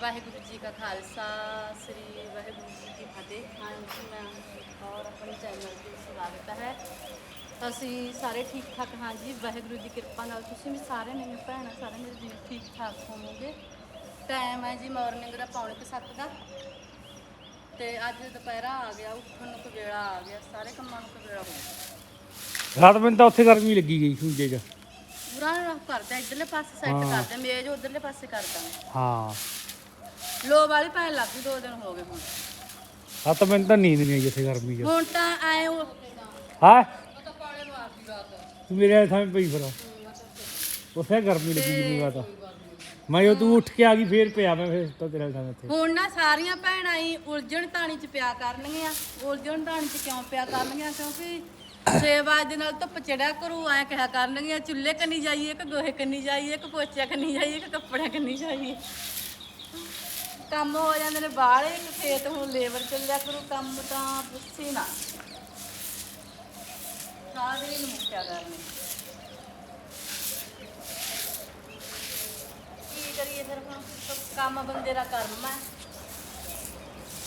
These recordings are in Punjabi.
ਵਾਹਿਗੁਰੂ ਜੀ ਕਾ ਖਾਲਸਾ ਸ੍ਰੀ ਵਾਹਿਗੁਰੂ ਜੀ ਕੀ ਫਤਿਹ। ਹਾਂਜੀ ਮੈਂ ਔਰ ਆਪਣੇ ਚੈਨਲ ਤੇ ਸਵਾਗਤ ਹੈ। ਅਸੀਂ ਸਾਰੇ ਠੀਕ ਠਾਕ ਹਾਂ ਜੀ ਵਾਹਿਗੁਰੂ ਦੀ ਕਿਰਪਾ ਨਾਲ। ਤੁਸੀਂ ਵੀ ਸਾਰੇ ਮੇਰੇ ਭੈਣਾਂ ਸਾਰੇ ਮੇਰੇ ਜੀ ਠੀਕ ਠਾਕ ਹੋਵੋਗੇ? ਟਾਈਮ ਹੈ ਜੀ ਮਾਰਨਿੰਗ ਦਾ ਪੌਣੇ ਕੁ ਸੱਤ ਦਾ। ਤੇ ਅੱਜ ਦੁਪਹਿਰਾ ਆ ਗਿਆ ਉੱਠਣ ਨੂੰ ਕਵੇਲਾ ਆ ਗਿਆ ਸਾਰੇ ਕੰਮਾਂ ਨੂੰ ਕਵੇਲਾ ਹੋ ਗਿਆ। ਰਾਤ ਮੈਨੂੰ ਤਾਂ ਉੱਥੇ ਗਰਮੀ ਲੱਗੀ ਗਈ ਖੂੰਜੇ 'ਚ ਪੂਰਾ ਕਰਦਾ ਇਧਰਲੇ ਪਾਸੇ ਸੈੱਟ। ਕਰਦਾ ਮੇਜ਼ ਉਧਰਲੇ ਪਾਸੇ ਕਰਦਾ ਹਾਂ। ਲੋ ਵਾਲੀ ਪੈਣ ਲੱਗ ਗਈ ਦੋ ਦਿਨ ਹੋ ਗਏ ਹੁਣ। ਆ ਤਾਂ ਮੈਨੂੰ ਤਾਂ ਨੀਂਦ ਨਹੀਂ ਆਈ ਇੱਥੇ ਗਰਮੀ 'ਚ। ਹੁਣ ਤਾਂ ਆਏ ਉਹ ਹਾਂ? ਤਾਂ ਮੇਰੇ ਵਾਲੇ ਥਾਂ ਪਈ ਫਿਰ। ਉੱਥੇ ਗਰਮੀ ਲੱਗੀ ਜੀ ਮੈਨੂੰ ਤਾਂ। ਮੈਂ ਜਦੋਂ ਤੂੰ ਉੱਠ ਕੇ ਆ ਗਈ ਫੇਰ ਪਿਆ ਮੈਂ ਫੇਰ ਤਾਂ ਤੇਰੇ ਵਾਲੇ ਥਾਂ ਇੱਥੇ ਹੁਣ ਨਾ ਸਾਰੀਆਂ ਭੈਣਾਂ ਹੀ ਉਲਝਣ ਤਾਣੀ ਚ ਪਿਆ ਕਰਨਗੀਆਂ। ਉਲਝਣ ਤਾਣੀ ਚ ਕਿਉਂ ਪਿਆ ਕਰਨਗੀਆਂ? ਕਿਉਂਕਿ ਸੇਵਾ ਦੇ ਨਾਲ ਧੁੱਪ ਚੜਿਆ ਕਰੂ ਐ ਕਿਹਾ ਕਰਨਗੀਆਂ ਚੁੱਲ੍ਹੇ ਕੰਨੀ ਜਾਈਏ ਕਿ ਗੋਹੇ ਕੰਨੀ ਜਾਈਏ ਕਿ ਪੋਚਿਆ ਕੰਨੀ ਜਾਈਏ ਕਿ ਕੱਪੜਿਆਂ ਕੰਨੀ ਜਾਈਏ। ਕੰਮ ਹੋ ਜਾਂਦੇ ਨੇ ਬਾਹਲੇ ਇੱਕ ਖੇਤ ਹੁਣ ਲੇਬਰ ਚੱਲਿਆ ਕਰੂ, ਕੰਮ ਤਾਂ ਪੁੱਛੀ ਨਾ। ਸਾਰੇ ਦਿਨ ਮੁੱਕਿਆ ਕਰਨੇ ਕੀ ਕਰੀਏ ਫਿਰ ਹੁਣ? ਕੰਮ ਬੰਦੇ ਦਾ ਕਰਮ ਹੈ।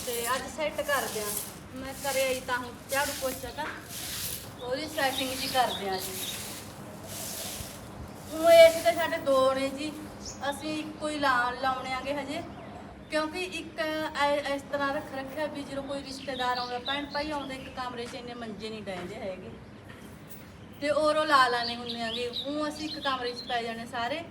ਤੇ ਅੱਜ ਸੈੱਟ ਕਰਦੇ ਆ ਮੈਂ ਕਰਿਆ ਹੀ ਤਾਂ ਹੁਣ ਝਾੜੂ ਪੋਚਾ ਤਾਂ। ਉਹਦੀ ਸੈਟਿੰਗ ਜੀ ਕਰਦੇ ਆ ਜੀ। ਉਹ ਇਸ ਤੇ ਸਾਡੇ ਦੋ ਨੇ ਜੀ। ਅਸੀਂ ਇੱਕੋ ਹੀ ਲਾ ਲਾਉਣੇ ਆਗੇ ਹਜੇ। ਕਿਉਂਕਿ ਇੱਕ ਐ- ਇਸ ਤਰ੍ਹਾਂ ਰੱਖ ਰੱਖਿਆ ਵੀ ਜਦੋਂ ਕੋਈ ਰਿਸ਼ਤੇਦਾਰ ਆਉਂਦਾ, ਭੈਣ ਭਾਈ ਆਉਂਦੇ, ਇੱਕ ਕਮਰੇ 'ਚ ਇੰਨੇ ਮੰਜੇ ਨਹੀਂ ਡੈਂਦੇ ਹੈਗੇ। ਤੇ ਔਰੋਂ ਲਾ ਲਾਣੇ ਹੁੰਦੇ ਆਗੇ, ਉਹ ਅਸੀਂ ਇੱਕ ਕਮਰੇ 'ਚ ਪੈ ਜਾਣੇ ਸਾਰੇ।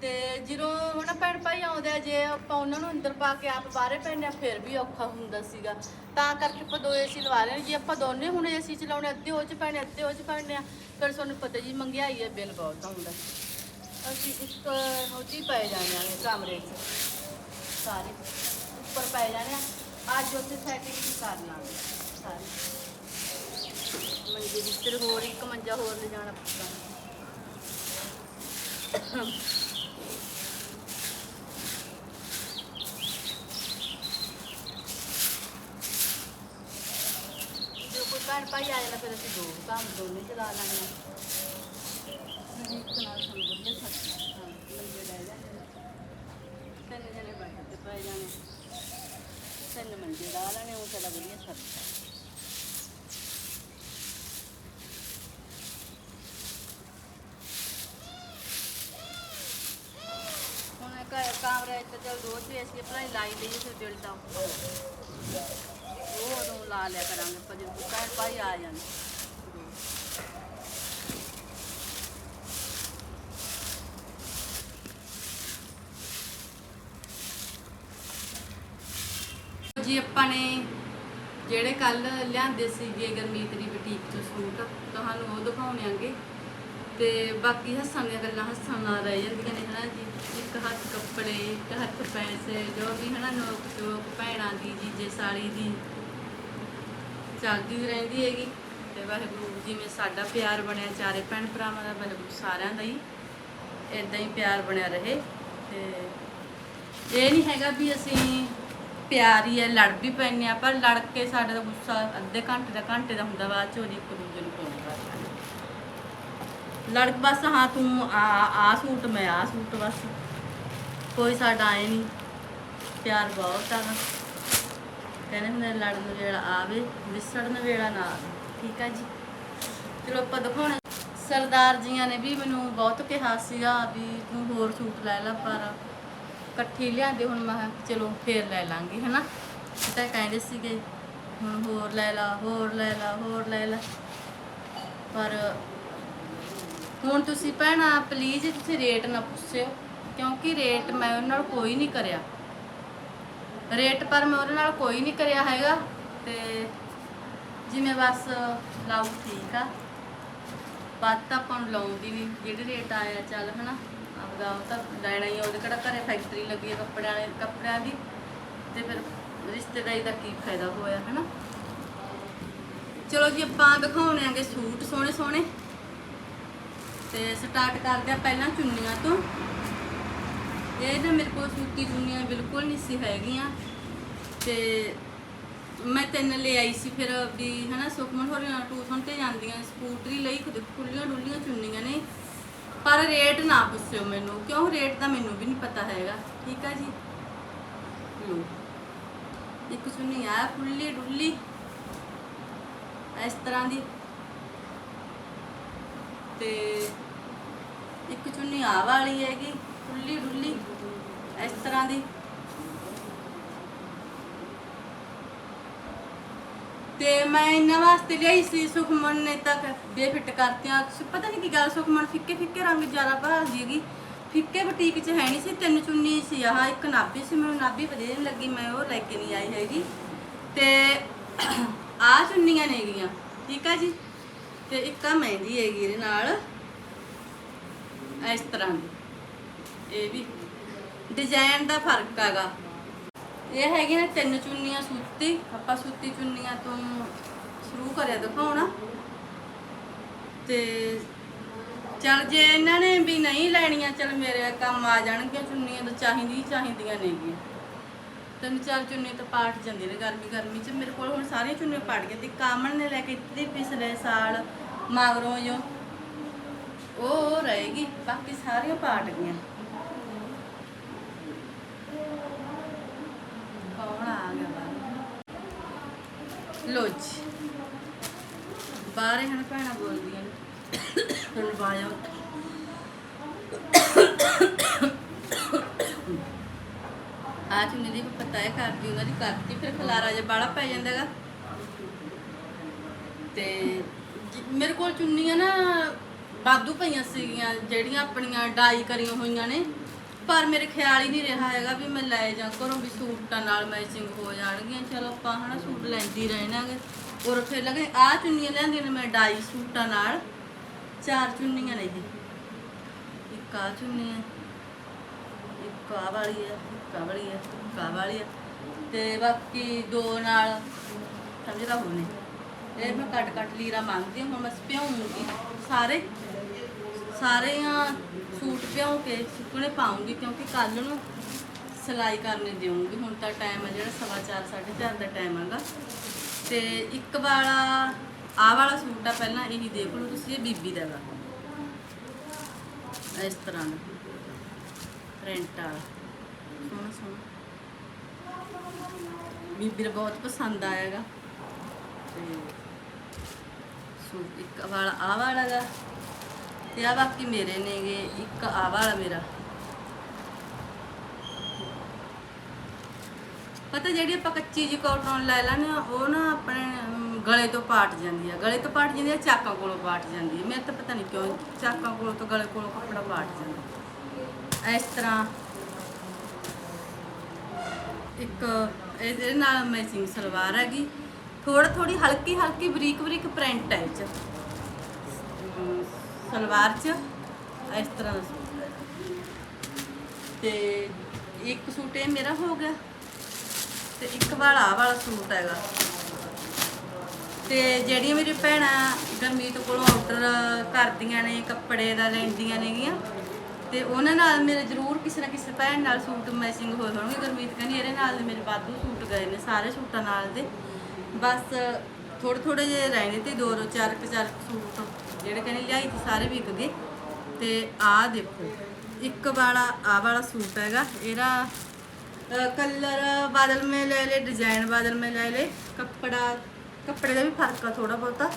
ਤੇ ਜਦੋਂ ਹੁਣ ਭੈਣ ਭਾਈ ਆਉਂਦੇ ਆ, ਜੇ ਆਪਾਂ ਉਹਨਾਂ ਨੂੰ ਅੰਦਰ ਪਾ ਕੇ ਆਪ ਬਾਹਰੇ ਪੈਣੇ ਆ, ਫਿਰ ਵੀ ਔਖਾ ਹੁੰਦਾ ਸੀਗਾ। ਤਾਂ ਕਰਕੇ ਆਪਾਂ ਦੋ ਏਸੀ ਲਵਾ ਲੈਣੇ ਜੇ ਆਪਾਂ ਦੋਨੇ ਹੁਣ ਏਸੀ ਚਲਾਉਣੇ, ਅੱਧੇ ਉਹ 'ਚ ਪੈਣੇ, ਅੱਧੇ ਉਹ 'ਚ ਪੈਣੇ ਆ, ਫਿਰ ਤੁਹਾਨੂੰ ਪਤਾ ਜੀ ਮੰਗਿਆਈ ਹੈ ਬਿੱਲ ਬਹੁਤ ਆਉਂਦਾ। ਅਸੀਂ ਇੱਕ ਉਹ ਪੈ ਜਾਣੇ ਆ, ਕਮਰੇ 'ਚ। ਸਾਰੇ ਉੱਪਰ ਪੈ ਜਾਣੇ ਆ। ਅੱਜ ਉੱਥੇ ਸੈਟਿੰਗ ਕਰ ਲਾਂਗੇ ਸਾਰੇ। ਮੰਜੇ ਬਿਸਤਰ ਹੋਰ ਇੱਕ ਮੰਜਾ ਹੋਰ ਲੈ ਜਾਣਾ ਪਊਗਾ। ਜੇ ਕੋਈ ਭੈਣ ਭਾਈ ਆ ਜਾਣਾ, ਫਿਰ ਅਸੀਂ ਦੋ ਕੰਮ ਦੋਨੇ ਚਲਾ ਲਾਂਗੇ ਜੀ ਇੱਕ ਨਾਲ ਸਾਨੂੰ ਵਧੀਆ ਸੱਤ ਹਾਂ ਮੰਜੇ ਲੈ ਜਾਂਦੇ ਨੇ। ਤਿੰਨ ਜਣੇ ਬੈਠ ਤੇ ਪੈ ਜਾਣੇ। ਤਿੰਨ ਮੰਜੇ ਲਾ ਲੈਣੇ, ਉਹ ਸਾਡਾ ਵਧੀਆ ਸੱਤ ਕਮਰੇ ਚ ਚਲ ਦੋ ਤੇ ਅਸੀਂ ਆਪਣਾ ਲਾਈ ਲਈਏ ਫਿਰ ਬਿਲ ਤਾਂ। ਉਹ ਉਦੋਂ ਲਾ ਲਿਆ ਕਰਾਂਗੇ ਪਰ ਜਦੋਂ ਭਾਈ ਆ ਜਾਣ। ਜੀ, ਆਪਾਂ ਨੇ ਜਿਹੜੇ ਕੱਲ ਲਿਆਂਦੇ ਸੀਗੇ ਗਰਮੀਤ ਦੀ ਬੁਟੀਕ ਤੋਂ ਸੂਟ, ਤੁਹਾਨੂੰ ਉਹ ਦਿਖਾਉਣੇ ਆਂਗੇ। ਤੇ ਬਾਕੀ ਹੱਸਾਂ ਦੀਆਂ ਗੱਲਾਂ ਹੱਸਾਂ ਨਾਲ ਰਹਿ ਜਾਂਦੀਆਂ ਨੇ, ਹਨਾ ਜੀ? ਇੱਕ ਹੱਥ ਕੱਪੜੇ, ਇੱਕ ਹੱਥ ਪੈਸੇ, ਜੋ ਵੀ, ਹਨਾ, ਨੋਕ ਚੋਕ ਭੈਣਾਂ ਦੀ, ਜੀਜੇ ਸਾਲੀ ਦੀ ਚੱਲਦੀ ਰਹਿੰਦੀ ਹੈਗੀ। ਤੇ ਵਾਹਿਗੁਰੂ ਜਿਵੇਂ ਸਾਡਾ ਪਿਆਰ ਬਣਿਆ, ਚਾਰੇ ਭੈਣ ਭਰਾਵਾਂ ਦਾ, ਵਾਹਿਗੁਰੂ ਸਾਰਿਆਂ ਦਾ ਹੀ ਇਦਾਂ ਹੀ ਪਿਆਰ ਬਣਿਆ ਰਹੇ। ਤੇ ਇਹ ਨਹੀਂ ਹੈਗਾ ਵੀ ਅਸੀਂ ਪਿਆਰ ਹੀ ਹੈ ਲੜ ਵੀ ਪੈਂਦੇ ਆ ਪਰ ਲੜ ਕੇ ਸਾਡਾ ਤਾਂ ਗੁੱਸਾ ਅੱਧੇ ਘੰਟੇ ਦਾ ਘੰਟੇ ਦਾ ਹੁੰਦਾ, ਬਾਅਦ ਚ ਉਹਦੀ ਇੱਕ ਦੂਜੇ ਨੂੰ ਪਾਉਂਦਾ ਲੜ ਬਸ, ਹਾਂ ਤੂੰ ਆ ਆ ਸੂਟ ਮੈਂ ਆ ਸੂਟ ਬਸ। ਕੋਈ ਸਾਡਾ ਆਏ ਨਹੀਂ ਪਿਆਰ ਬਹੁਤ ਆ ਕਹਿੰਦੇ ਹੁੰਦੇ ਲੜਨ ਵੇਲਾ ਆਵੇ, ਵਿਸੜਨ ਵੇਲਾ ਨਾ ਆਵੇ। ਠੀਕ ਆ ਜੀ। ਚਲੋ ਆਪਾਂ ਦਿਖਾਉਣਾ ਸਰਦਾਰ ਜੀਆਂ ਨੇ ਵੀ ਮੈਨੂੰ ਬਹੁਤ ਕਿਹਾ ਸੀਗਾ ਵੀ ਤੂੰ ਹੋਰ ਸੂਟ ਲੈ ਲੈ, ਪਰ ਇਕੱਠੀ ਲਿਆਂਦੇ, ਹੁਣ ਮੈਂ ਕਿਹਾ ਚਲੋ ਫੇਰ ਲੈ ਲਾਂਗੀ, ਹਨਾ? ਤਾਂ ਕਹਿੰਦੇ ਸੀਗੇ, ਹੁਣ ਹੋਰ ਲੈ ਲਾ, ਹੋਰ ਲੈ ਲਾ, ਹੋਰ ਲੈ ਲਾ। ਪਰ ਹੁਣ ਤੁਸੀਂ ਭੈਣਾ ਪਲੀਜ਼ ਤੁਸੀਂ ਰੇਟ ਨਾ ਪੁੱਛਿਓ, ਕਿਉਂਕਿ ਰੇਟ ਮੈਂ ਉਹਨਾਂ ਨਾਲ ਕੋਈ ਨਹੀਂ ਕਰਿਆ। ਰੇਟ ਪਰ ਮੈਂ ਉਹਨਾਂ ਨਾਲ ਕੋਈ ਨਹੀਂ ਕਰਿਆ ਹੈਗਾ, ਤੇ ਜਿਵੇਂ ਬਸ ਲਾਉ ਠੀਕ ਆ। ਬਾਤ ਤਾਂ ਆਪਾਂ ਨੂੰ ਲਾਉਂਦੀ ਨਹੀਂ ਜਿਹੜੇ ਰੇਟ ਆਇਆ, ਚੱਲ, ਹਨਾ? ਆਪਦਾ ਉਹ ਤਾਂ ਲੈਣਾ ਹੀ ਆ, ਉਹਦੇ ਕਿਹੜਾ ਘਰੇ ਫੈਕਟਰੀ ਲੱਗੀ ਹੈ ਕੱਪੜਿਆਂ ਵਾਲੇ ਕੱਪੜਿਆਂ ਦੀ। ਤੇ ਫਿਰ ਰਿਸ਼ਤੇਦਾਰੀ ਦਾ ਕੀ ਫਾਇਦਾ ਹੋਇਆ ਹਨਾ? ਚਲੋ ਜੀ ਆਪਾਂ ਦਿਖਾਉਣੇ ਆਂਗੇ ਸੂਟ ਸੋਹਣੇ ਸੋਹਣੇ। ਤੇ ਸਟਾਰਟ ਕਰਦੇ ਆ ਪਹਿਲਾਂ ਚੁੰਨੀਆਂ ਤੋਂ। ਇਹ ਨਾ ਮੇਰੇ ਕੋਲ ਸੂਤੀ ਚੁੰਨੀਆਂ ਬਿਲਕੁਲ ਨਹੀਂ ਸੀ ਹੈਗੀਆਂ। ਤੇ ਮੈਂ ਤਿੰਨ ਲੈ ਆਈ ਸੀ ਫਿਰ ਵੀ ਹਨਾ ਸੁਖਮਨ ਹੋਰੀ ਨਾਲ ਟਿਊਸ਼ਨ ਤੇ ਜਾਂਦੀਆਂ ਸਕੂਟਰੀ ਲਈ ਖੁਦ ਖੁੱਲੀਆਂ ਡੁੱਲੀਆਂ ਚੁੰਨੀਆਂ ਨੇ। ਪਰ ਰੇਟ ਨਾ ਪੁੱਛਿਓ ਮੈਨੂੰ, ਕਿਉਂ ਰੇਟ ਦਾ ਮੈਨੂੰ ਵੀ ਨਹੀਂ ਪਤਾ ਹੈਗਾ, ਠੀਕ ਆ ਜੀ? ਲਓ। ਇੱਕ ਚੁੰਨੀ ਆ, ਫੁੱਲੀ ਡੁੱਲੀ। ਇਸ ਤਰ੍ਹਾਂ ਦੀ। ਤੇ ਇੱਕ ਚੁੰਨੀ ਆ ਵਾਲੀ ਹੈਗੀ, ਫੁੱਲੀ ਡੁੱਲੀ। ਇਸ ਤਰ੍ਹਾਂ ਦੀ। ਤੇ ਮੈਂ ਇਹਨਾਂ ਵਾਸਤੇ ਲਈ ਸੀ ਸੁਖਮਨ ਨੇ ਤਾਂ ਬੇਫਿੱਟ ਕਰਤੀਆਂ। ਪਤਾ ਨਹੀਂ ਕੀ ਗੱਲ, ਸੁਖਮਨ ਫਿੱਕੇ ਫਿੱਕੇ ਰੰਗ ਜ਼ਿਆਦਾ ਭਾਲਦੀ ਹੈਗੀ। ਫਿੱਕੇ ਬੁਟੀਕ 'ਚ ਹੈ ਨਹੀਂ ਸੀ, ਤਿੰਨ ਚੁੰਨੀ ਸੀ, ਆਹ ਇੱਕ ਨਾਭੀ ਸੀ, ਮੈਨੂੰ ਨਾਭੀ ਵਧੀਆ ਨਹੀਂ ਲੱਗੀ, ਮੈਂ ਉਹ ਲੈ ਕੇ ਨਹੀਂ ਆਈ ਹੈਗੀ। ਤੇ ਆਹ ਚੁੰਨੀਆਂ ਨੇਗੀਆਂ ਠੀਕ ਆ ਜੀ? ਤੇ ਇੱਕ ਆ ਮਹਿੰਦੀ ਹੈਗੀ ਇਹਦੇ ਨਾਲ। ਇਸ ਤਰ੍ਹਾਂ ਦੀ। ਇਹ ਵੀ। ਡਿਜ਼ਾਈਨ ਦਾ ਫ਼ਰਕ ਹੈਗਾ। ਇਹ ਹੈਗੇ ਨੇ ਤਿੰਨ ਚੁੰਨੀਆਂ ਸੂਤੀ, ਆਪਾਂ ਸੂਤੀ ਚੁੰਨੀਆਂ ਤੋਂ ਸ਼ੁਰੂ ਕਰਿਆ ਦਿਖਾਉਣਾ। ਤੇ ਚਲ ਜੇ ਇਹਨਾਂ ਨੇ ਵੀ ਨਹੀਂ ਲੈਣੀਆਂ, ਚਲ ਮੇਰੇ ਕੰਮ ਆ ਜਾਣਗੀਆਂ ਚੁੰਨੀਆਂ ਤਾਂ ਚਾਹੀਦੀ ਹੀ ਚਾਹੀਦੀਆਂ ਨੇਗੀਆਂ। ਤਿੰਨ ਚਾਰ ਚੁੰਨੀ ਤਾਂ ਪਾਟ ਜਾਂਦੀ ਨੇ ਗਰਮੀ ਗਰਮੀ ਚ। ਮੇਰੇ ਕੋਲ ਹੁਣ ਸਾਰੀਆਂ ਚੁੰਨੀਆਂ ਪਾਟ ਗਈਆਂ ਤੇ ਕਾਮਣ ਨੇ ਲੈ ਕੇ ਦਿੱਤੀ ਪਿਛਲੇ ਸਾਲ, ਮਗਰੋਂ ਜੋ ਉਹ ਰਹੇਗੀ ਬਾਕੀ ਸਾਰੀਆਂ ਪਾਟ ਗਈਆਂ ਕੌਣ ਆ ਗਿਆ ਬਾਹਰ ਲੋ ਜੀ। ਬਾਹਰ ਹਨ ਭੈਣਾਂ ਬੋਲਦੀਆਂ ਨੇ। ਹੁਣ ਬਾਇਆ ਆ ਚੁੰਨੀ ਦੀ ਪਤਾ ਹੈ ਕਰਦੀ, ਉਹਨਾਂ ਦੀ ਕਰਦੀ ਫਿਰ ਖਲਾਰਾ ਜੇ ਬਾਲਾ ਪੈ ਜਾਂਦਾਗਾ ਤੇ ਮੇਰੇ ਕੋਲ ਚੁੰਨੀਆਂ ਨਾ ਬਾਦੂ ਪਈਆਂ ਸੀਗੀਆਂ, ਜਿਹੜੀਆਂ ਆਪਣੀਆਂ ਡਾਈ ਕਰੀਆਂ ਹੋਈਆਂ ਨੇ। ਪਰ ਮੇਰੇ ਖਿਆਲ ਹੀ ਨਹੀਂ ਰਿਹਾ ਹੈਗਾ ਵੀ ਮੈਂ ਲੈ ਜਾ ਘਰੋਂ ਵੀ ਸੂਟਾਂ ਨਾਲ ਮੈਚਿੰਗ ਹੋ ਜਾਣਗੀਆਂ। ਚਲੋ ਆਪਾਂ ਹਨਾ ਸੂਟ ਲੈਂਦੀ ਰਹਿਣਾਗੇ ਔਰ ਫਿਰ ਲਗੇ ਆ ਚੁੰਨੀਆਂ ਲਿਆਂਦੀਆਂ ਨੇ ਮੈਂ ਡਾਈ ਸੂਟਾਂ ਨਾਲ। ਚਾਰ ਚੁੰਨੀਆਂ ਨੇ ਇਹ ਇੱਕ ਆ ਚੁੰਨੀ ਹੈ ਇੱਕ ਆ ਵਾਲੀ ਹੈ ਇੱਕ ਆ ਵਾਲੀ ਹੈ ਇੱਕ ਆ ਵਾਲੀ ਹੈ ਤੇ ਬਾਕੀ ਦੋ ਨਾਲ ਸਮਝਦਾ ਹੋਣੇ ਇਹ। ਮੈਂ ਕੱਟ ਕੱਟ ਲੀਰਾ ਮੰਗਦੀ ਹਾਂ, ਹੁਣ ਮੈਂ ਭਿਉਂਗੀ ਸਾਰੇ ਸਾਰੇ ਆ ਸੂਟ ਭਿਉਂ ਕੇ ਸੁੱਕਣੇ ਪਾਉਂਗੀ ਕਿਉਂਕਿ ਕੱਲ ਨੂੰ ਸਿਲਾਈ ਕਰਨੇ ਦੇਵਾਂਗੀ ਹੁਣ ਤਾਂ ਟਾਈਮ ਆ ਜਿਹੜਾ ਸਵਾ ਚਾਰ, ਸਾਢੇ ਚਾਰ ਦਾ ਟਾਈਮ ਹੈਗਾ ਤੇ ਇੱਕ ਵਾਲਾ ਆਹ ਵਾਲਾ ਸੂਟ ਆ ਪਹਿਲਾਂ ਇਹੀ ਦੇਖ ਲਓ ਤੁਸੀਂ ਇਹ ਬੀਬੀ ਦਾ ਵਾ। ਇਸ ਤਰ੍ਹਾਂ ਦਾ। ਪ੍ਰਿੰਟ ਵਾਲਾ। ਸੋਹਣਾ ਸੋਹਣਾ। ਬੀਬੀ ਨੂੰ ਬਹੁਤ ਪਸੰਦ ਆਏਗਾ ਤੇ ਸੂਟ ਇੱਕ ਵਾਲਾ ਆਹ ਵਾਲਾ ਗਾ। ਤੇ ਆ ਬਾਕੀ ਮੇਰੇ ਨੇਗੇ, ਇੱਕ ਆਹ ਵਾਲਾ ਮੇਰਾ। ਪਤਾ ਜਿਹੜੀ ਆਪਾਂ ਕੱਚੀ ਜੀ ਕਾਟਨ ਲੈ ਲੈਂਦੇ ਉਹ ਨਾ ਆਪਣੇ ਗਲੇ ਤੋਂ ਪਾਟ ਜਾਂਦੀ ਆ। ਗਲੇ ਤੋਂ ਪਾਟ ਜਾਂਦੀ ਆ, ਚਾਕਾਂ ਕੋਲੋਂ ਪਾਟ ਜਾਂਦੀ ਆ। ਮੇਰੇ ਤਾਂ ਪਤਾ ਨਹੀਂ ਕਿਉਂ ਚਾਕਾਂ ਕੋਲੋਂ ਤੋਂ ਗਲੇ ਕੋਲੋਂ ਕੱਪੜਾ ਪਾਟ ਜਾਂਦਾ। ਇਸ ਤਰ੍ਹਾਂ ਇੱਕ ਇਹਦੇ ਨਾਲ ਮੈਚਿੰਗ ਸਲਵਾਰ ਹੈਗੀ। ਥੋੜਾ ਥੋੜੀ ਹਲਕੀ ਹਲਕੀ ਬਰੀਕ ਬਰੀਕ ਪ੍ਰਿੰਟ ਹੈ ਇਹ ਚ। ਸਲਵਾਰ ਚ ਇਸ ਤਰ੍ਹਾਂ ਦਾ ਸੂਟ। ਹੈ ਤੇ ਇੱਕ ਸੂਟ ਇਹ ਮੇਰਾ ਹੋ ਗਿਆ ਤੇ ਇੱਕ ਵਾਲਾ ਵਾਲਾ ਸੂਟ ਹੈਗਾ। ਤੇ ਜਿਹੜੀਆਂ ਮੇਰੀ ਭੈਣਾਂ ਗਰਮੀਤ ਕੋਲੋਂ ਆਰਡਰ ਕਰਦੀਆਂ ਨੇ, ਕੱਪੜੇ ਦਾ ਲੈਂਦੀਆਂ ਨੇਗੀਆਂ, ਤੇ ਉਹਨਾਂ ਨਾਲ ਮੇਰੇ ਜ਼ਰੂਰ ਕਿਸੇ ਨਾ ਕਿਸੇ ਭੈਣ ਨਾਲ ਸੂਟ ਮੈਚਿੰਗ ਹੋਏ ਹੋਣਗੇ ਗਰਮੀਤ ਕਹਿੰਦੀ ਇਹਦੇ ਨਾਲ ਮੇਰੇ ਵਾਧੂ ਸੂਟ ਗਏ ਨੇ, ਸਾਰੇ ਸੂਟਾਂ ਨਾਲ ਦੇ। ਬਸ ਥੋੜੇ ਥੋੜੇ ਜਿਹੇ ਰਹਿ ਗਏ ਤੇ ਦੋ ਦੋ, ਚਾਰ ਕੁ ਚਾਰ ਕੁ ਸੂਟ ਜਿਹੜੇ ਕਹਿੰਦੇ ਲਿਆਈ ਤੇ ਸਾਰੇ ਵਿਕ ਗਏ। ਤੇ ਆਹ ਦੇਖੋ, ਇੱਕ ਵਾਲਾ ਆ ਵਾਲਾ ਸੂਟ ਹੈਗਾ। ਇਹਦਾ ਕਲਰ ਬਾਦਲ ਮੇ ਲੈ ਲੈ ਡਿਜ਼ਾਈਨ ਬਾਦਲ ਮੇ ਲੈ ਲੈ ਕੱਪੜਾ, ਕੱਪੜੇ ਦਾ ਵੀ ਫ਼ਰਕ ਆ ਥੋੜਾ ਬਹੁਤਾ।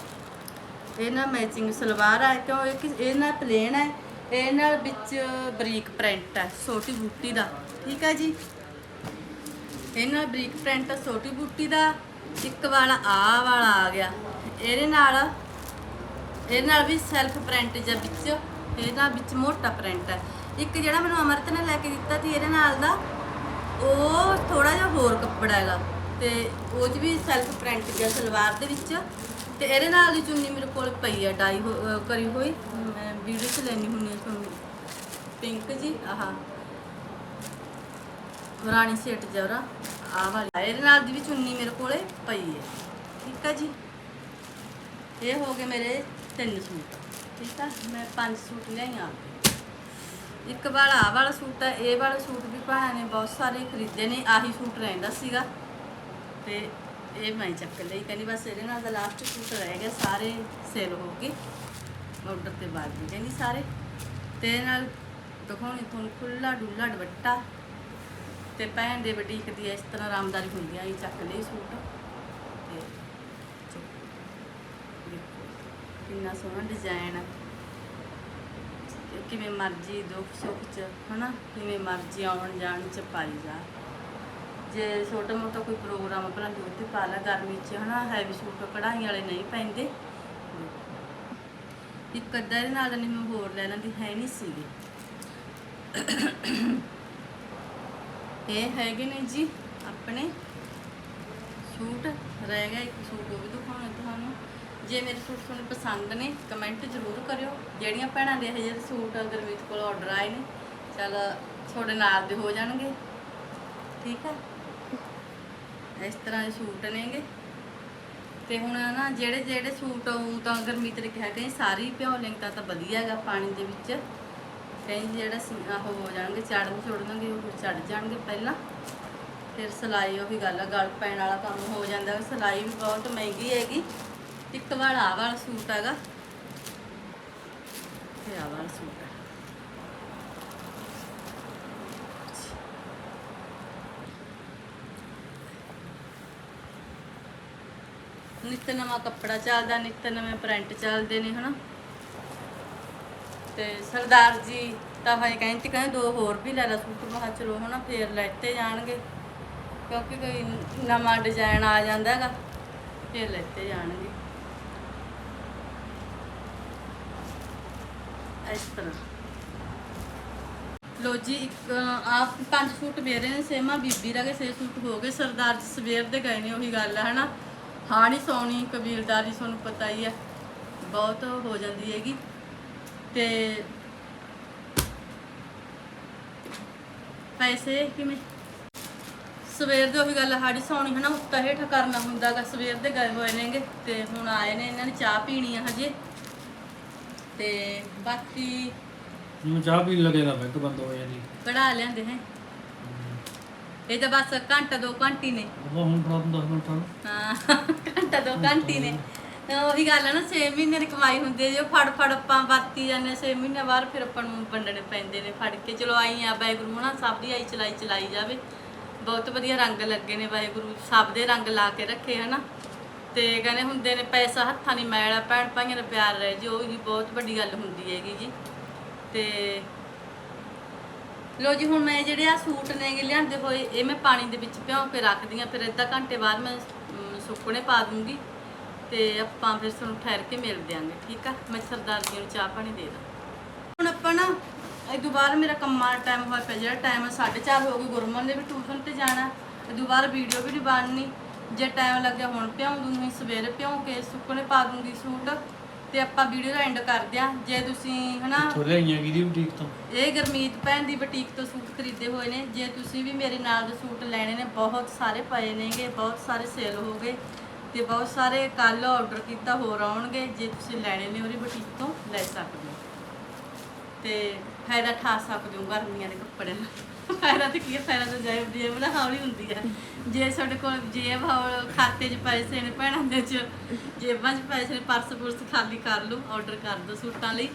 ਇਹ ਨਾਲ ਮੈਚਿੰਗ ਸਲਵਾਰ ਆ, ਕਿਉਂ ਇਹ ਇਹ ਨਾਲ ਪਲੇਨ ਹੈ ਇਹ ਨਾਲ ਵਿੱਚ ਬਰੀਕ ਪ੍ਰਿੰਟ ਹੈ ਛੋਟੀ ਬੂਟੀ ਦਾ। ਠੀਕ ਹੈ ਜੀ? ਇਹ ਨਾਲ ਬਰੀਕ ਪ੍ਰਿੰਟ ਛੋਟੀ ਬੂਟੀ ਦਾ। ਇੱਕ ਵਾਲਾ ਆ ਵਾਲਾ ਆ ਗਿਆ। ਇਹਦੇ ਨਾਲ ਇਹਦੇ ਨਾਲ ਵੀ ਸੈਲਫ ਪ੍ਰਿੰਟ ਜਾਂ ਵਿੱਚ, ਇਹਦੇ ਨਾਲ ਵਿੱਚ ਮੋਟਾ ਪ੍ਰਿੰਟ ਹੈ ਇੱਕ ਜਿਹੜਾ ਮੈਨੂੰ ਅਮਰਤ ਨੇ ਲੈ ਕੇ ਦਿੱਤਾ ਸੀ, ਇਹਦੇ ਨਾਲ ਦਾ, ਉਹ ਥੋੜਾ ਜਿਹਾ ਹੋਰ ਕੱਪੜਾ ਹੈਗਾ। ਤੇ ਉਹ 'ਚ ਵੀ ਸੈਲਫ ਪ੍ਰਿੰਟ ਜਿਹਾ ਸਲਵਾਰ ਦੇ ਵਿੱਚ। ਤੇ ਇਹਦੇ ਨਾਲ ਦੀ ਚੁੰਨੀ ਮੇਰੇ ਕੋਲ ਪਈ ਆ ਡਾਈ ਹੋ- ਕਰੀ ਹੋਈ। ਮੈਂ ਵੀਡੀਓ 'ਚ ਲੈਣੀ ਹੁੰਦੀ ਆ ਤੁਹਾਨੂੰ ਪਿੰਕ ਜੀ, ਆਹ। ਰਾਣੀ ਸੇਟ ਜਵਰਾ। ਆਹ ਵਾਲੀ। ਇਹਦੇ ਨਾਲ ਦੀ ਵੀ ਚੁੰਨੀ ਮੇਰੇ ਕੋਲੇ ਪਈ ਹੈ। ਠੀਕ ਆ ਜੀ? ਇਹ ਹੋ ਗਏ ਮੇਰੇ ਤਿੰਨ ਸੂਟ। ਠੀਕ ਆ? ਮੈਂ ਪੰਜ ਸੂਟ ਲਿਆਈਆਂ। ਇੱਕ ਵਾਲਾ ਆਹ ਵਾਲਾ ਸੂਟ ਹੈ ਇਹ ਵਾਲਾ ਸੂਟ ਵੀ ਭੈਣਾਂ ਨੇ ਬਹੁਤ ਸਾਰੇ ਖਰੀਦੇ ਨੇ, ਆਹੀ ਸੂਟ ਰਹਿੰਦਾ ਸੀਗਾ। ਤੇ ਇਹ ਮੈਂ ਚੱਕ ਲਈ। ਕਹਿੰਦੀ ਬਸ ਇਹਦੇ ਨਾਲ ਦਾ ਲਾਸਟ ਸੂਟ ਰਹਿ ਗਿਆ, ਸਾਰੇ ਸੇਲ ਹੋ ਗਏ। ਆਰਡਰ ਤੇ ਬਾਅਦ ਵੀ ਕਹਿੰਦੀ ਸਾਰੇ। ਤੇ ਇਹ ਨਾਲ ਦਿਖਾਉਣੀ ਤੁਹਾਨੂੰ ਖੁੱਲਾ ਡੁੱਲਾ ਦੁਪੱਟਾ। ਤੇ ਭੈਣ ਦੇ ਬੁਟੀਕ ਦੀ ਇਸ ਤਰ੍ਹਾਂ ਆਰਾਮਦਾਰੀ ਹੁੰਦੀ ਆ, ਇਹ ਚੱਕ ਲਈ ਸੂਟ ਤੇ ਕਿੰਨਾ ਸੋਹਣਾ ਡਿਜ਼ਾਈਨ ਕਿਵੇਂ ਮਰਜ਼ੀ ਦੁੱਖ ਸੁੱਖ ਚ, ਹਨਾ? ਕਿਵੇਂ ਮਰਜ਼ੀ ਆਉਣ ਜਾਣ ਚ ਪਾਈ ਜਾ। ਜੇ ਛੋਟਾ ਮੋਟਾ ਕੋਈ ਪ੍ਰੋਗਰਾਮ ਭਲਾ ਦੂਰ ਤੇ ਪਾ ਲਾ ਗਰਮੀ ਚ, ਹਨਾ? ਹੈਵੀ ਸੂਟ ਕਢਾਈ ਵਾਲੇ ਨਹੀਂ ਪੈਂਦੇ। ਇੱਕ ਅੱਧਾ ਦੇ ਨਾਲ ਨਹੀਂ ਮੈਂ ਹੋਰ ਲੈ ਲੈਂਦੀ, ਹੈ ਨਹੀਂ ਸੀਗੀ। ਇਹ ਹੈਗੇ ਨੇ ਜੀ ਆਪਣੇ ਸੂਟ, ਰਹਿ ਗਿਆ ਇੱਕ ਸੂਟ ਉਹ ਵੀ ਦਿਖਾਉਣਾ ਤੁਹਾਨੂੰ। ਜੇ ਮੇਰੇ ਸੂਟ ਤੁਹਾਨੂੰ ਪਸੰਦ ਨੇ ਕਮੈਂਟ ਜ਼ਰੂਰ ਕਰਿਓ। ਜਿਹੜੀਆਂ ਭੈਣਾਂ ਦੇ ਇਹ ਜਿਹੇ ਸੂਟ ਗੁਰਮੀਤ ਕੋਲ ਆਰਡਰ ਆਏ ਨੇ, ਚਲ ਤੁਹਾਡੇ ਨਾਲ ਦੇ ਹੋ ਜਾਣਗੇ। ਠੀਕ ਹੈ ਇਸ ਤਰ੍ਹਾਂ ਦੇ ਸੂਟ ਨੇਗੇ। ਤੇ ਹੁਣ ਨਾ ਜਿਹੜੇ ਜਿਹੜੇ ਸੂਟ ਉਹ ਤਾਂ ਗੁਰਮੀਤ ਨੇ ਕਿਹਾ ਕਿ ਸਾਰੀ ਭਿਓ ਲਿੰਗ ਤਾਂ ਵਧੀਆ ਹੈਗਾ ਪਾਣੀ ਦੇ ਵਿੱਚ। ਕਈ ਜਿਹੜਾ ਸੀ, ਆਹ ਹੋ ਜਾਣਗੇ ਚੜਨ ਚੁੜਨਗੇ ਉਹ ਚੜ ਜਾਣਗੇ ਪਹਿਲਾਂ। ਫਿਰ ਸਿਲਾਈ ਉਹ ਗੱਲ ਆ, ਗਲ ਪੈਣ ਵਾਲਾ ਕੰਮ ਹੋ ਜਾਂਦਾ ਸਿਲਾਈ ਵੀ ਬਹੁਤ ਮਹਿੰਗੀ ਹੈਗੀ। ਇੱਕ ਵਾਲਾ ਆਹ ਵਾਲਾ ਸੂਟ ਹੈਗਾ। ਤੇ ਆਹ ਵਾਲਾ ਸੂਟ ਹੈ। ਨਿੱਤ ਨਵਾਂ ਕੱਪੜਾ ਚੱਲਦਾ, ਨਿੱਤ ਨਵੇਂ ਪ੍ਰਿੰਟ ਚੱਲਦੇ ਨੇ, ਹਨਾ? ਤੇ ਸਰਦਾਰ ਜੀ ਤਾਂ ਭਾਈ ਕਹਿੰਦੇ ਕਹਿੰਦੇ ਦੋ ਹੋਰ ਵੀ ਲੈ ਲਾ ਸੂਟ। ਬਾਹਰ ਚਲੋ ਹਨਾ, ਫੇਰ ਲੈਤੇ ਜਾਣਗੇ। ਕਿਉਂਕਿ ਕੋਈ ਨਵਾਂ ਡਿਜ਼ਾਈਨ ਆ ਜਾਂਦਾ ਹੈਗਾ, ਫੇਰ ਲੈਤੇ ਜਾਣਗੇ। ਇਸ ਤਰ੍ਹਾਂ। ਲੋ ਜੀ, ਇੱਕ ਆਪ ਪੰਜ ਸੂਟ ਮੇਰੇ ਨੇ ਸੇਮਾ ਬੀਬੀ ਦਾ ਕੇ ਛੇ ਸੂਟ ਹੋ ਗਏ। ਸਰਦਾਰ ਜੀ ਸਵੇਰ ਦੇ ਗਏ ਨੇ, ਉਹੀ ਗੱਲ ਹੈ ਹਨਾ। ਹਾਣੀ ਸੌਣੀ, ਕਬੀਲਦਾਰੀ ਤੁਹਾਨੂੰ ਪਤਾ ਹੀ ਹੈ ਬਹੁਤ ਹੋ ਜਾਂਦੀ ਹੈਗੀ। ਤੇ ਪੈਸੇ ਕਿਵੇਂ ਸਵੇਰ ਦੇ ਉਹੀ ਗੱਲ ਹਾੜੀ ਸੌਣੀ ਹਨਾ ਉੱਤਾ ਹੇਠ ਕਰਨਾ ਹੁੰਦਾਗਾ ਸਵੇਰ ਦੇ ਗਏ ਹੋਏ ਨੇਗੇ ਤੇ ਹੁਣ ਆਏ ਨੇ ਇਹਨਾਂ ਨੇ ਚਾਹ ਪੀਣੀ ਆ ਹਜੇ। ਤੇ ਬਾਕੀ ਮੈਂ ਚਾਹ ਪੀਣ ਲੱਗੇਗਾ ਬੈਂਕ ਬੰਦ ਹੋ ਜਾਣੀ ਕਢਾ ਲਿਆਂਦੇ ਹੈ। ਇਹ ਤਾਂ ਬਸ ਘੰਟਾ ਦੋ ਘੰਟੇ ਨੇ। ਉਹ ਹੁਣ ਪ੍ਰੋਬਲਮ 10 ਮਿੰਟ ਨੂੰ ਹਾਂ ਘੰਟਾ ਦੋ ਘੰਟੇ ਨੇ। ਤਾਂ ਉਹੀ ਗੱਲ ਹੈ ਨਾ 6 ਮਹੀਨੇ ਦੀ ਕਮਾਈ ਹੁੰਦੀ ਹੈ ਜੇ, ਉਹ ਫੜ ਫੜ ਆਪਾਂ ਵਰਤੀ ਜਾਂਦੇ 6 ਮਹੀਨੇ ਬਾਅਦ ਫਿਰ ਆਪਾਂ ਨੂੰ ਵੰਡਣੇ ਪੈਂਦੇ ਨੇ ਫੜ ਕੇ। ਚਲੋ ਆਈ ਆ, ਵਾਹਿਗੁਰੂ ਹਨਾ ਸਭ ਦੀ ਆਈ ਚਲਾਈ ਚਲਾਈ ਜਾਵੇ। ਬਹੁਤ ਵਧੀਆ ਰੰਗ ਲੱਗੇ ਨੇ ਵਾਹਿਗੁਰੂ, ਸਭ ਦੇ ਰੰਗ ਲਾ ਕੇ ਰੱਖੇ, ਹਨਾ। ਤੇ ਕਹਿੰਦੇ ਹੁੰਦੇ ਨੇ, ਪੈਸਾ ਹੱਥਾਂ ਨਹੀਂ ਮੈਲਾ ਭੈਣ ਭਾਈਆਂ ਦਾ ਪਿਆਰ ਰਹਿ ਜੀ, ਉਹ ਵੀ ਬਹੁਤ ਵੱਡੀ ਗੱਲ ਹੁੰਦੀ ਹੈਗੀ ਜੀ। ਤੇ ਲੋ ਜੀ, ਹੁਣ ਮੈਂ ਜਿਹੜੇ ਆ ਸੂਟ ਨੇਗੇ ਲਿਆਂਦੇ ਹੋਏ, ਇਹ ਮੈਂ ਪਾਣੀ ਦੇ ਵਿੱਚ ਭਿਉਂ ਕੇ ਰੱਖਦੀ ਆ ਫਿਰ ਅੱਧਾ ਘੰਟੇ ਬਾਅਦ ਮੈਂ ਸੁੱਕਣੇ ਪਾ ਦੂੰਗੀ। ਤੇ ਆਪਾਂ ਫਿਰ ਤੁਹਾਨੂੰ ਠਹਿਰ ਕੇ ਮਿਲ ਦਿਆਂਗੇ ਠੀਕ ਆ? ਮੈਂ ਸਰਦਾਰ ਜੀ ਨੂੰ ਚਾਹ ਪਾਣੀ ਦੇ ਦਾਂ। ਹੁਣ ਆਪਾਂ ਨਾ ਇਹ ਦੁਬਾਰਾ ਮੇਰਾ ਕੰਮਾਂ ਦਾ ਟਾਈਮ ਹੋਇਆ ਪਿਆ ਜਿਹੜਾ ਟਾਈਮ 4:30 ਹੋ ਗਈ ਗੁਰਮਨ ਨੇ ਵੀ ਟਿਊਸ਼ਨ ਤੇ ਜਾਣਾ। ਦੁਬਾਰਾ ਵੀਡੀਓ ਵੀ ਨਹੀਂ ਬਣਨੀ। ਜੇ ਟਾਈਮ ਲੱਗਿਆ ਹੁਣ ਭਿਉਂ ਦੂੰਗੀ ਸਵੇਰੇ ਭਿਉਂ ਕੇ ਸੁੱਕਣੇ ਪਾ ਦੂੰਗੀ ਸੂਟ ਤੇ ਆਪਾਂ ਵੀਡੀਓ ਦਾ ਐਂਡ ਕਰਦੇ ਆ ਜੇ ਤੁਸੀਂ ਹਨਾ ਥੋੜੇ ਆਈਆਂ ਕਿਹਦੀ ਬੁਟੀਕ ਤੋਂ? ਇਹ ਗਰਮੀਤ ਭੈਣ ਦੀ ਬੁਟੀਕ ਤੋਂ ਸੂਟ ਖਰੀਦੇ ਹੋਏ ਨੇ। ਜੇ ਤੁਸੀਂ ਵੀ ਮੇਰੇ ਨਾਲ ਦੇ ਸੂਟ ਲੈਣੇ ਨੇ ਬਹੁਤ ਸਾਰੇ ਪਏ ਨੇਗੇ ਬਹੁਤ ਸਾਰੇ ਸੇਲ ਹੋ ਗਏ। ਤੇ ਬਹੁਤ ਸਾਰੇ ਕੱਲ ਆਰਡਰ ਕੀਤਾ, ਹੋਰ ਆਉਣਗੇ, ਜੇ ਤੁਸੀਂ ਲੈਣੇ ਨੇ ਉਹਦੀ ਬੁਟੀਕ ਤੋਂ, ਲੈ ਸਕਦੇ ਹੋ। ਤੇ ਫਾਇਦਾ ਠਾ ਸਕਦੇ ਹੋ ਗਰਮੀਆਂ ਦੇ ਕੱਪੜਿਆਂ ਦਾ। ਫਾਇਦਾ ਤੇ ਕੀ ਹੈ, ਫਾਇਦਾ ਤਾਂ ਜੇਬ ਜੇਬ ਨਾ ਹੌਲੀ ਹੁੰਦੀ ਹੈ। ਜੇ ਤੁਹਾਡੇ ਕੋਲ ਜੇਬ ਹੌਲ ਖਾਤੇ 'ਚ ਪੈਸੇ ਨੇ ਭੈਣਾਂ ਦੇ 'ਚ, ਜੇਬਾਂ 'ਚ ਪੈਸੇ ਨੇ, ਪਰਸ ਪੁਰਸ ਖਾਲੀ ਕਰ ਲਓ ਆਰਡਰ ਕਰ ਦਿਓ ਸੂਟਾਂ ਲਈ।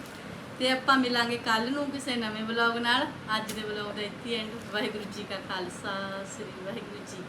ਤੇ ਆਪਾਂ ਮਿਲਾਂਗੇ ਕੱਲ ਨੂੰ ਕਿਸੇ ਨਵੇਂ ਵਲੌਗ ਨਾਲ। ਅੱਜ ਦੇ ਵਲੌਗ ਦਾ ਇੱਥੇ ਐਂਡ ਵਾਹਿਗੁਰੂ ਜੀ ਕਾ ਖਾਲਸਾ, ਸ੍ਰੀ ਵਾਹਿਗੁਰੂ ਜੀ